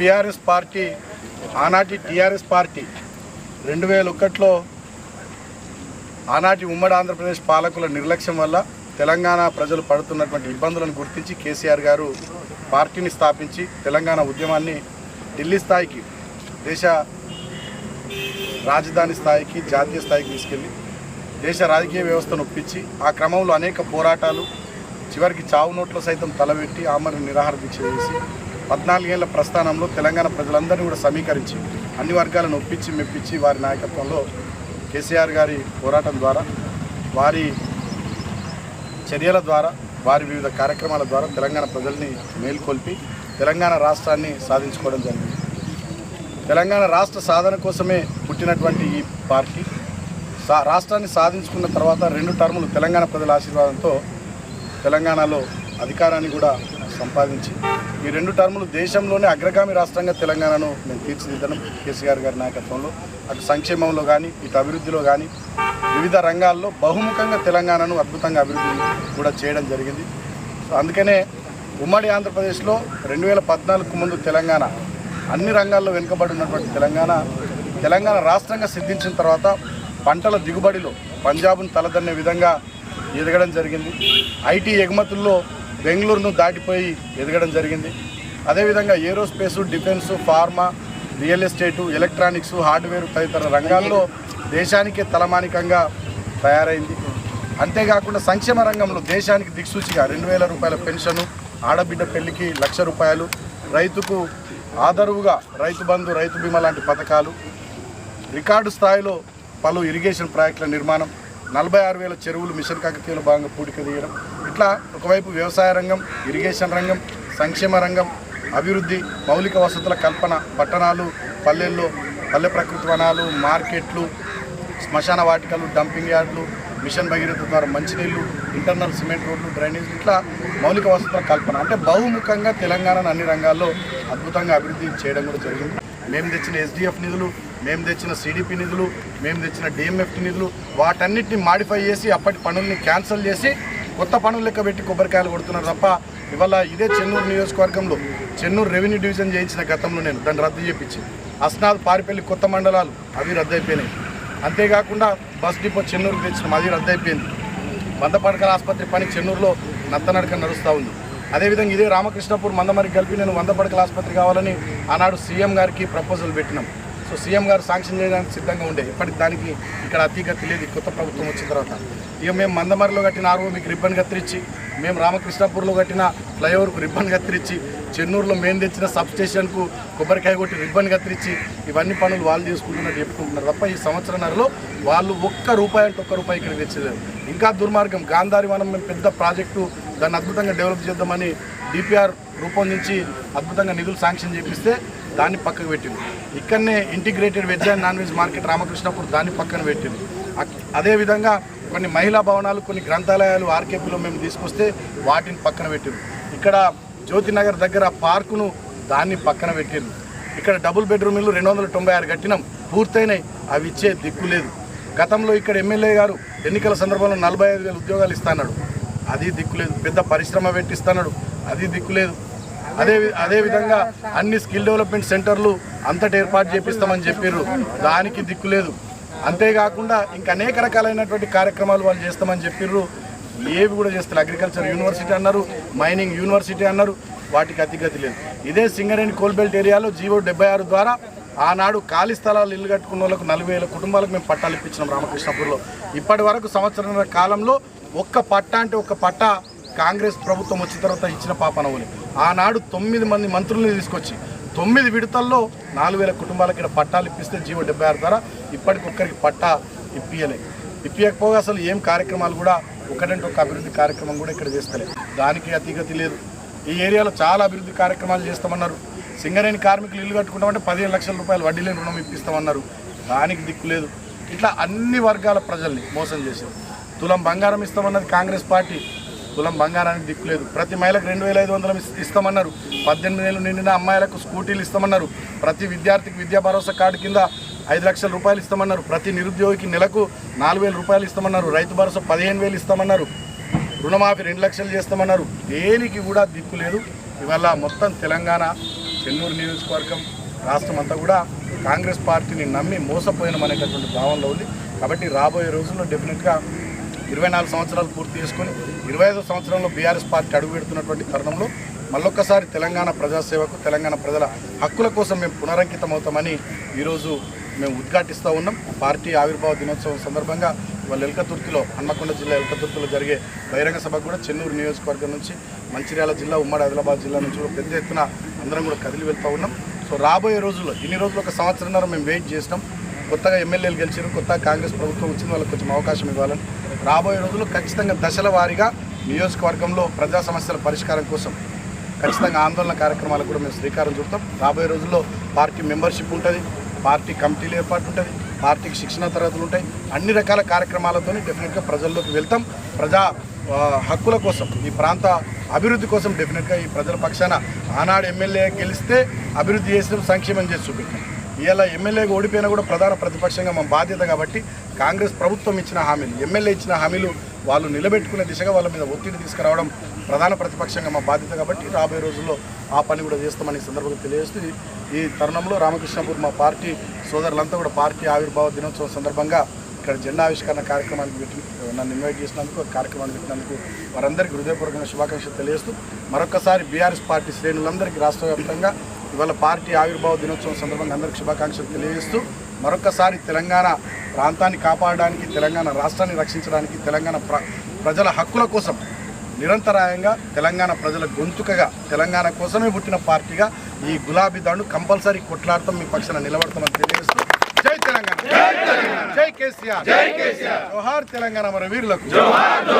BRS party ఆనాటి TRS party రెండు వేల ఒకటిలో ఆనాటి ఉమ్మడి ఆంధ్రప్రదేశ్ పాలకుల నిర్లక్ష్యం వల్ల తెలంగాణ ప్రజలు పడుతున్నటువంటి ఇబ్బందులను గుర్తించి కేసీఆర్ గారు పార్టీని స్థాపించి తెలంగాణ ఉద్యమాన్ని ఢిల్లీ స్థాయికి దేశ రాజధాని స్థాయికి జాతీయ స్థాయికి తీసుకెళ్ళి దేశ రాజకీయ వ్యవస్థను ఒప్పించి ఆ క్రమంలో అనేక పోరాటాలు చివరికి చావు నోట్లో సైతం తలబెట్టి ఆమరణ నిరాహార దీక్ష చేసి పద్నాలుగేళ్ళ ప్రస్థానంలో తెలంగాణ ప్రజలందరినీ కూడా సమీకరించి అన్ని వర్గాలను ఒప్పించి మెప్పించి వారి నాయకత్వంలో కేసీఆర్ గారి పోరాటం ద్వారా వారి చర్యల ద్వారా వారి వివిధ కార్యక్రమాల ద్వారా తెలంగాణ ప్రజల్ని మేల్కొల్పి తెలంగాణ రాష్ట్రాన్ని సాధించుకోవడం జరిగింది. తెలంగాణ రాష్ట్ర సాధన కోసమే పుట్టినటువంటి ఈ పార్టీ. సా రాష్ట్రాన్ని సాధించుకున్న తర్వాత రెండు టర్ములు తెలంగాణ ప్రజల ఆశీర్వాదంతో తెలంగాణలో అధికారాన్ని కూడా సంపాదించి ఈ రెండు టర్ములు దేశంలోనే అగ్రగామి రాష్ట్రంగా తెలంగాణను మేము తీర్చిదిద్దడం కేసీఆర్ గారి నాయకత్వంలో అటు సంక్షేమంలో కానీ ఇటు అభివృద్ధిలో కానీ వివిధ రంగాల్లో బహుముఖంగా తెలంగాణను అద్భుతంగా అభివృద్ధి కూడా చేయడం జరిగింది. సో అందుకనే ఉమ్మడి ఆంధ్రప్రదేశ్లో రెండు వేల పద్నాలుగుకు ముందు తెలంగాణ అన్ని రంగాల్లో వెనుకబడి ఉన్నటువంటి తెలంగాణ తెలంగాణ రాష్ట్రంగా సిద్ధించిన తర్వాత పంటల దిగుబడిలో పంజాబ్ను తలదన్నే విధంగా ఎదగడం జరిగింది. ఐటీ ఎగుమతుల్లో బెంగళూరును దాటిపోయి ఎదగడం జరిగింది. అదేవిధంగా aerospace defence pharma real estate electronics hardware తదితర రంగాల్లో దేశానికే తలమానికంగా తయారైంది. అంతేకాకుండా సంక్షేమ రంగంలో దేశానికి దిక్సూచిగా రెండు వేల రూపాయల పెన్షను ఆడబిడ్డ పెళ్ళికి లక్ష రూపాయలు రైతుకు ఆదరువుగా రైతు బంధు రైతు బీమా లాంటి పథకాలు రికార్డు స్థాయిలో పలు ఇరిగేషన్ ప్రాజెక్టుల నిర్మాణం నలభై ఆరు వేల చెరువులు మిషన్ కాకతీయుల భాగంగా పూడిక తీయడం ఇట్లా ఒకవైపు వ్యవసాయ రంగం ఇరిగేషన్ రంగం సంక్షేమ రంగం అభివృద్ధి మౌలిక వసతుల కల్పన పట్టణాలు పల్లెల్లో పల్లె ప్రకృతి వనాలు మార్కెట్లు శ్మశాన వాటికలు డంపింగ్ యార్డులు మిషన్ భగీరథ ద్వారా మంచినీళ్ళు ఇంటర్నల్ సిమెంట్ రోడ్లు డ్రైనేజ్ ఇట్లా మౌలిక వసతుల కల్పన. అంటే బహుముఖంగా తెలంగాణను అన్ని రంగాల్లో అద్భుతంగా అభివృద్ధి చేయడం కూడా జరిగింది. మేము తెచ్చిన ఎస్డిఎఫ్ నిధులు మేము తెచ్చిన సిడిపి నిధులు మేము తెచ్చిన డిఎంఎఫ్ నిధులు వాటన్నిటిని మాడిఫై చేసి అప్పటి పనుల్ని క్యాన్సిల్ చేసి కొత్త పనులు లెక్క పెట్టి కొబ్బరికాయలు కొడుతున్నారు తప్ప ఇవాళ ఇదే చెన్నూరు నియోజకవర్గంలో చెన్నూరు రెవెన్యూ డివిజన్ చేయించిన గతంలో నేను దాన్ని రద్దు చేయించి అస్నాథ్ పారిపల్లి కొత్త మండలాలు అవి రద్దు అయిపోయినాయి అంతేకాకుండా బస్ డిపో చెన్నూరుకి తెచ్చిన అది రద్దు అయిపోయింది వందపడకల ఆసుపత్రి పని చెన్నూరులో నత్తనడక నడుస్తూ ఉంది. అదేవిధంగా ఇదే రామకృష్ణపూర్ మందమరికి కలిపి నేను వంద పడకల ఆసుపత్రి కావాలని ఆనాడు సీఎం గారికి ప్రపోజల్ పెట్టినాం. సో సీఎం గారు శాంక్షన్ చేయడానికి సిద్ధంగా ఉండే. ఇప్పటికి దానికి ఇక్కడ అతిగతి లేదు కొత్త ప్రభుత్వం వచ్చిన తర్వాత. ఇక మేము మందమరిలో కట్టిన ఆర్ఓ మీకు రిబ్బన్ కత్తిరించి మేము రామకృష్ణాపూర్లో కట్టిన ఫ్లైఓవర్కు రిబ్బన్ కత్తిరించి చెన్నూరులో మేము తెచ్చిన సబ్ స్టేషన్కు కొబ్బరికాయ కొట్టి రిబ్బన్ కత్తిరించి ఇవన్నీ పనులు వాళ్ళు చేసుకుంటున్నట్టు చెప్పుకుంటున్నారు. తప్ప ఈ సంవత్సరంన్నరలో వాళ్ళు ఒక్క రూపాయి అంటే ఒక్క రూపాయి ఇక్కడ తెచ్చలేదు ఇంకా దుర్మార్గం. గాంధారి వనం మేము పెద్ద ప్రాజెక్టు దాన్ని అద్భుతంగా డెవలప్ చేద్దామని డిపిఆర్ రూపొందించి అద్భుతంగా నిధులు శాంక్షన్ చేపిస్తే దాన్ని పక్కకు పెట్టింది. ఇక్కడనే integrated veg and non veg market Ramakrishnapur దాన్ని పక్కన పెట్టింది. అదేవిధంగా కొన్ని మహిళా భవనాలు కొన్ని గ్రంథాలయాలు ఆర్కేపీలో మేము తీసుకొస్తే వాటిని పక్కన పెట్టింది. ఇక్కడ జ్యోతినగర్ దగ్గర పార్కును దాన్ని పక్కన పెట్టింది. ఇక్కడ డబుల్ బెడ్రూమ్ ఇల్లు రెండు వందల తొంభై ఆరు కట్టినాం. పూర్తయినాయి. అవి ఇచ్చే దిక్కు లేదు. గతంలో ఇక్కడ ఎమ్మెల్యే గారు ఎన్నికల సందర్భంలో నలభై ఐదు వేల ఉద్యోగాలు ఇస్తాడు అది దిక్కులేదు పెద్ద పరిశ్రమ పెట్టిస్తున్నాడు. అది దిక్కులేదు అదే అదేవిధంగా అన్ని స్కిల్ డెవలప్మెంట్ సెంటర్లు అంతటి ఏర్పాటు చేపిస్తామని చెప్పారు దానికి దిక్కులేదు అంతేకాకుండా ఇంకా అనేక రకాలైనటువంటి కార్యక్రమాలు వాళ్ళు చేస్తామని చెప్పిర్రు. ఏవి కూడా చేస్తారు అగ్రికల్చర్ యూనివర్సిటీ అన్నారు మైనింగ్ యూనివర్సిటీ అన్నారు వాటికి అతిగతి లేదు. ఇదే సింగరేణి కోల్బెల్ట్ ఏరియాలో జీవో డెబ్బై ఆరు ద్వారా ఆనాడు ఖాళీ స్థలాలు ఇల్లు కట్టుకున్న వాళ్ళకు నలభై వేల కుటుంబాలకు మేము పట్టాలు ఇప్పించినాం రామకృష్ణపూర్లో. ఇప్పటి వరకు సంవత్సరం కాలంలో ఒక్క పట్ట అంటే ఒక్క పట్ట కాంగ్రెస్ ప్రభుత్వం వచ్చిన తర్వాత ఇచ్చిన పాపనవుని ఆనాడు తొమ్మిది మంది మంత్రుల్ని తీసుకొచ్చి తొమ్మిది విడతల్లో నాలుగు వేల కుటుంబాలకు ఇక్కడ పట్టాలు ఇప్పిస్తే జీవో డెబ్బై ఆరు ద్వారా ఇప్పటికొక్కరికి పట్టా ఇప్పియలే. ఇప్పియకపోగా అసలు ఏం కార్యక్రమాలు కూడా ఒకటంటే ఒక అభివృద్ధి కార్యక్రమం కూడా ఇక్కడ చేస్తలేదు. దానికి అతిగతి లేదు. ఈ ఏరియాలో చాలా అభివృద్ధి కార్యక్రమాలు చేస్తామన్నారు. సింగరేణి కార్మికులు ఇల్లు కట్టుకుంటామంటే పదిహేను లక్షల రూపాయలు వడ్డీ లేని రుణం ఇప్పిస్తామన్నారు. దానికి దిక్కు లేదు. ఇట్లా అన్ని వర్గాల ప్రజల్ని మోసం చేశారు. తులం బంగారం ఇస్తామన్నది కాంగ్రెస్ పార్టీ. తులం బంగారానికి దిక్కు లేదు. ప్రతి మహిళకు రెండు వేల ఐదు వందలు ఇస్తామన్నారు. పద్దెనిమిది ఏళ్ళు నిండిన అమ్మాయిలకు స్కూటీలు ఇస్తామన్నారు. ప్రతి విద్యార్థికి విద్యా భరోసా కార్డు కింద ఐదు లక్షల రూపాయలు ఇస్తామన్నారు. ప్రతి నిరుద్యోగికి నెలకు నాలుగు వేల రూపాయలు ఇస్తామన్నారు. రైతు భరోసా పదిహేను వేలు ఇస్తామన్నారు. రుణమాఫీ రెండు లక్షలు చేస్తామన్నారు. దేనికి కూడా దిక్కు లేదు. ఇవాళ మొత్తం తెలంగాణ చెన్నూరు నియోజకవర్గం రాష్ట్రం అంతా కూడా కాంగ్రెస్ పార్టీని నమ్మి మోసపోయినం అనేటటువంటి భావనలో ఉంది. కాబట్టి రాబోయే రోజుల్లో డెఫినెట్గా ఇరవై నాలుగు సంవత్సరాలు పూర్తి చేసుకొని ఇరవై ఐదో సంవత్సరంలో బీఆర్ఎస్ పార్టీ అడుగు పెడుతున్నటువంటి తరుణంలో మళ్ళొక్కసారి తెలంగాణ ప్రజాసేవకు తెలంగాణ ప్రజల హక్కుల కోసం మేము పునరంకితమవుతామని ఈరోజు మేము ఉద్ఘాటిస్తూ ఉన్నాం. పార్టీ ఆవిర్భావ దినోత్సవం సందర్భంగా వాళ్ళ ఎల్కతుర్తిలో హన్మకొండ జిల్లా ఎల్కతుర్తిలో జరిగే బహిరంగ సభకు కూడా చెన్నూరు నియోజకవర్గం నుంచి మంచిర్యాల జిల్లా ఉమ్మడి ఆదిలాబాద్ జిల్లా నుంచి కూడా పెద్ద ఎత్తున అందరం కూడా కదిలి వెళ్తూ ఉన్నాం. సో రాబోయే రోజుల్లో ఇన్ని రోజులు ఒక సంవత్సరంన్నర మేము వెయిట్ చేసినాం. కొత్తగా ఎమ్మెల్యేలు గెలిచారు కొత్తగా కాంగ్రెస్ ప్రభుత్వం వచ్చింది వాళ్ళకి కొంచెం అవకాశం ఇవ్వాలని. రాబోయే రోజుల్లో ఖచ్చితంగా దశల వారీగా నియోజకవర్గంలో ప్రజా సమస్యల పరిష్కారం కోసం ఖచ్చితంగా ఆందోళన కార్యక్రమాలకు కూడా మేము శ్రీకారం చుడతాం. రాబోయే రోజుల్లో పార్టీ మెంబర్షిప్ ఉంటుంది పార్టీ కమిటీలు ఏర్పాటు ఉంటుంది పార్టీకి శిక్షణ తరగతులు ఉంటాయి. అన్ని రకాల కార్యక్రమాలతో డెఫినెట్గా ప్రజల్లోకి వెళ్తాం. ప్రజా హక్కుల కోసం ఈ ప్రాంత అభివృద్ధి కోసం డెఫినెట్గా ఈ ప్రజల పక్షాన ఆనాడు ఎమ్మెల్యే గెలిస్తే అభివృద్ధి చేసిన సంక్షేమం చేసి చూపెట్టాం ఇలా ఎమ్మెల్యేగా ఓడిపోయినా కూడా ప్రధాన ప్రతిపక్షంగా మా బాధ్యత కాబట్టి కాంగ్రెస్ ప్రభుత్వం ఇచ్చిన హామీలు ఎమ్మెల్యే ఇచ్చిన హామీలు వాళ్ళు నిలబెట్టుకునే దిశగా వాళ్ళ మీద ఒత్తిడి తీసుకురావడం ప్రధాన ప్రతిపక్షంగా మా బాధ్యత కాబట్టి రాబోయే రోజుల్లో ఆ పని కూడా చేస్తామని సందర్భంగా తెలియజేస్తూ ఈ- తరుణంలో రామకృష్ణపూర్ మా పార్టీ సోదరులంతా కూడా పార్టీ ఆవిర్భావ దినోత్సవం సందర్భంగా ఇక్కడ జెండా ఆవిష్కరణ కార్యక్రమానికి పెట్టి నన్ను ఇన్వైట్ చేసినందుకు కార్యక్రమాన్ని పెట్టినందుకు వారందరికీ హృదయపూర్వకంగా శుభాకాంక్షలు తెలియజేస్తూ మరొకసారి బీఆర్ఎస్ పార్టీ శ్రేణులందరికీ రాష్ట్ర వ్యాప్తంగా ఇవాళ పార్టీ ఆవిర్భావ దినోత్సవం సందర్భంగా అందరికి శుభాకాంక్షలు తెలియజేస్తూ మరొకసారి తెలంగాణ ప్రాంతాన్ని కాపాడడానికి తెలంగాణ రాష్ట్రాన్ని రక్షించడానికి తెలంగాణ ప్ర ప్రజల హక్కుల కోసం నిరంతరాయంగా తెలంగాణ ప్రజల గొంతుకగా తెలంగాణ కోసమే పుట్టిన పార్టీగా ఈ గులాబీ దాడు కంపల్సరీ కొట్లాడతాం మీ పక్షాన నిలబడతామని తెలియజేస్తూ జై తెలంగాణ. జై కేసీఆర్. జై కేసీఆర్. జోహార్ తెలంగాణ మన వీరులకు.